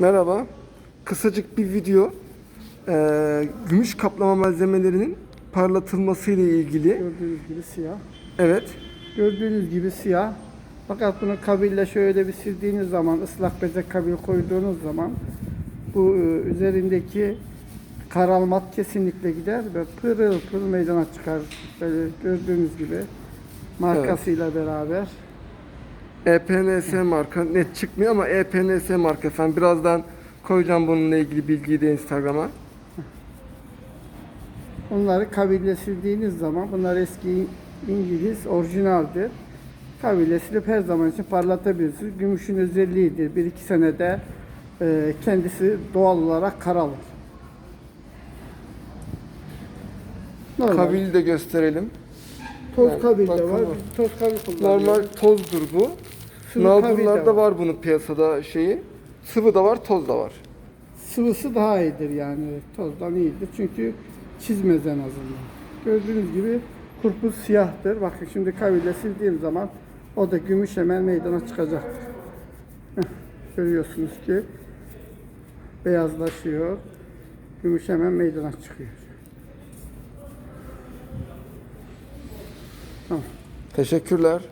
Merhaba. Kısacık bir video. Ee, gümüş kaplama malzemelerinin parlatılması ile ilgili. Gördüğünüz gibi siyah. Evet. Gördüğünüz gibi siyah. Fakat bunu kabille şöyle bir sildiğiniz zaman, ıslak bezek kabil koyduğunuz zaman bu e, üzerindeki karalmat kesinlikle gider ve pırıl pırıl meydana çıkar. Böyle gördüğünüz gibi markasıyla beraber. EPNS marka net çıkmıyor ama EPNS marka efendim. Birazdan koyacağım bununla ilgili bilgiyi de Instagram'a. Onları kabille sildiğiniz zaman bunlar eski İngiliz orijinaldir. Kabille silip her zaman için parlatabilirsiniz. Gümüşün özelliğidir. Bir iki senede e, kendisi doğal olarak karalır. Normal. Kabili de gösterelim. toz Yani kabil de var. Toz kabil kullanıyoruz. Normal tozdur bu. Nalburlarda var. var bunun piyasada şeyi. Sıvı da var, toz da var. Sıvısı daha iyidir yani. Tozdan iyidir. Çünkü çizmez en azından. Gördüğünüz gibi kurpuz siyahtır. Bakın şimdi kabile sildiğim zaman o da gümüş hemen meydana çıkacaktır. Heh, Görüyorsunuz ki beyazlaşıyor. Gümüş hemen meydana çıkıyor. Teşekkürler.